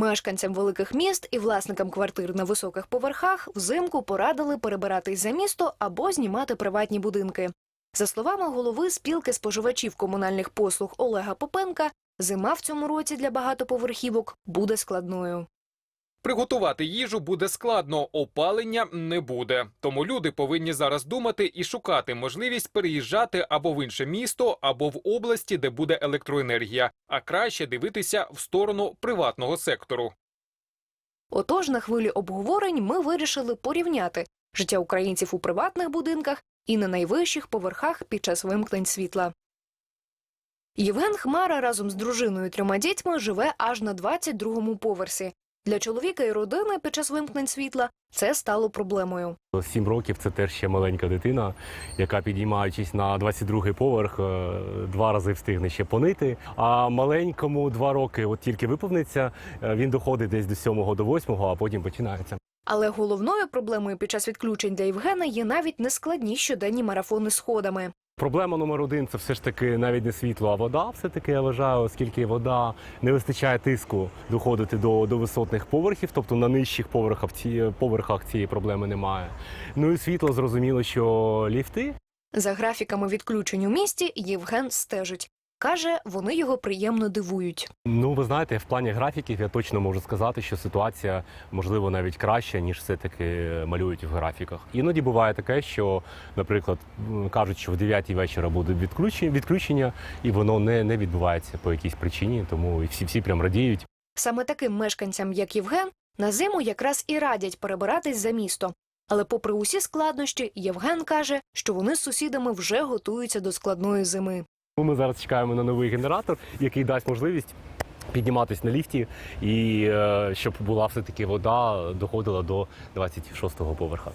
Мешканцям великих міст і власникам квартир на високих поверхах взимку порадили перебиратись за місто або знімати приватні будинки. За словами голови спілки споживачів комунальних послуг Олега Попенка, зима в цьому році для багатоповерхівок буде складною. Приготувати їжу буде складно, опалення не буде. Тому люди повинні зараз думати і шукати можливість переїжджати або в інше місто, або в області, де буде електроенергія, а краще дивитися в сторону приватного сектору. Отож, на хвилі обговорень ми вирішили порівняти життя українців у приватних будинках і на найвищих поверхах під час вимкнень світла. Євген Хмара разом з дружиною і трьома дітьми живе аж на 22-му поверсі. Для чоловіка і родини під час вимкнень світла це стало проблемою. Сім років це теж ще маленька дитина, яка підіймаючись на 22-й поверх, е, два рази встигне ще понити. А маленькому два роки, от тільки виповниться, е, він доходить десь до 7 до 8, а потім починається. Але головною проблемою під час відключень для Євгена є навіть нескладні щоденні марафони сходами. Проблема номер один це все ж таки навіть не світло, а вода. Все таки я вважаю, оскільки вода не вистачає тиску доходити до, до висотних поверхів, тобто на нижчих поверхах, ці, поверхах цієї проблеми немає. Ну і світло зрозуміло, що ліфти За графіками відключень у місті Євген стежить. Каже, вони його приємно дивують. Ну, ви знаєте, в плані графіків я точно можу сказати, що ситуація можливо навіть краща, ніж все-таки малюють в графіках. Іноді буває таке, що, наприклад, кажуть, що в 9 вечора буде відключення, відключення, і воно не, не відбувається по якійсь причині, тому і всі всі прям радіють. Саме таким мешканцям, як Євген, на зиму якраз і радять перебиратись за місто. Але, попри усі складнощі, Євген каже, що вони з сусідами вже готуються до складної зими. Ми зараз чекаємо на новий генератор, який дасть можливість. Підніматись на ліфті, і е, щоб була все-таки вода доходила до 26-го поверха.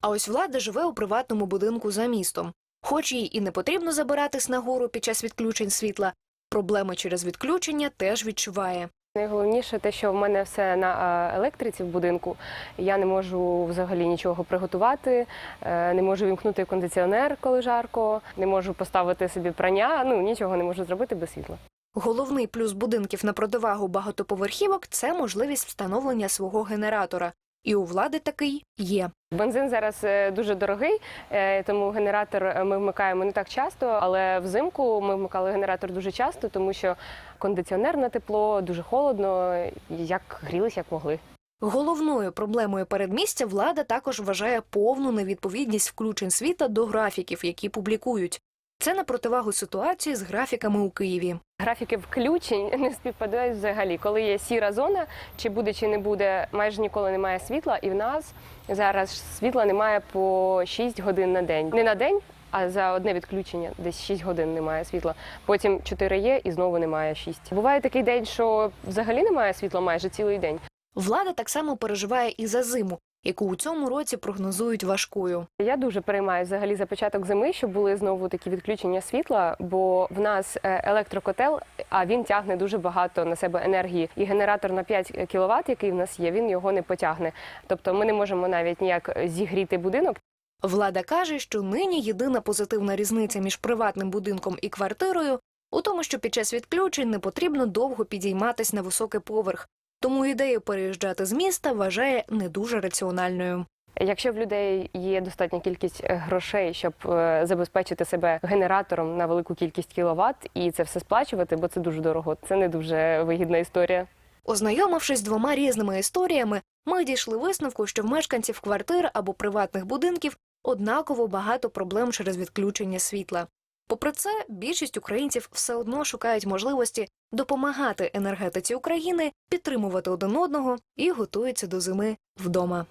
А ось влада живе у приватному будинку за містом. Хоч їй і не потрібно забиратись на гору під час відключень світла, проблеми через відключення теж відчуває. Найголовніше те, що в мене все на електриці в будинку. Я не можу взагалі нічого приготувати, е, не можу вімкнути кондиціонер, коли жарко, не можу поставити собі прання. Ну нічого не можу зробити без світла. Головний плюс будинків на противагу багатоповерхівок це можливість встановлення свого генератора. І у влади такий є. Бензин зараз е, дуже дорогий, е, тому генератор е, ми вмикаємо не так часто, але взимку ми вмикали генератор дуже часто, тому що кондиціонер на тепло, дуже холодно, як грілись, як могли. Головною проблемою передмістя влада також вважає повну невідповідність включень світа до графіків, які публікують. Це на противагу ситуації з графіками у Києві. Графіки включень не співпадають взагалі. Коли є сіра зона, чи буде, чи не буде, майже ніколи немає світла, і в нас зараз світла немає по 6 годин на день. Не на день, а за одне відключення десь 6 годин немає світла. Потім 4 є і знову немає 6. Буває такий день, що взагалі немає світла майже цілий день. Влада так само переживає і за зиму, яку у цьому році прогнозують важкою. Я дуже переймаю взагалі за початок зими, щоб були знову такі відключення світла, бо в нас е, електрокотел, а він тягне дуже багато на себе енергії. І генератор на 5 кВт, який в нас є, він його не потягне. Тобто ми не можемо навіть ніяк зігріти будинок. Влада каже, що нині єдина позитивна різниця між приватним будинком і квартирою у тому, що під час відключень не потрібно довго підійматись на високий поверх. Тому ідею переїжджати з міста вважає не дуже раціональною. Якщо в людей є достатня кількість е, грошей, щоб е, забезпечити себе генератором на велику кількість кіловат і це все сплачувати, бо це дуже дорого. Це не дуже вигідна історія. Ознайомившись з двома різними історіями, ми дійшли висновку, що в мешканців квартир або приватних будинків однаково багато проблем через відключення світла. Попри це, більшість українців все одно шукають можливості допомагати енергетиці України, підтримувати один одного і готуються до зими вдома.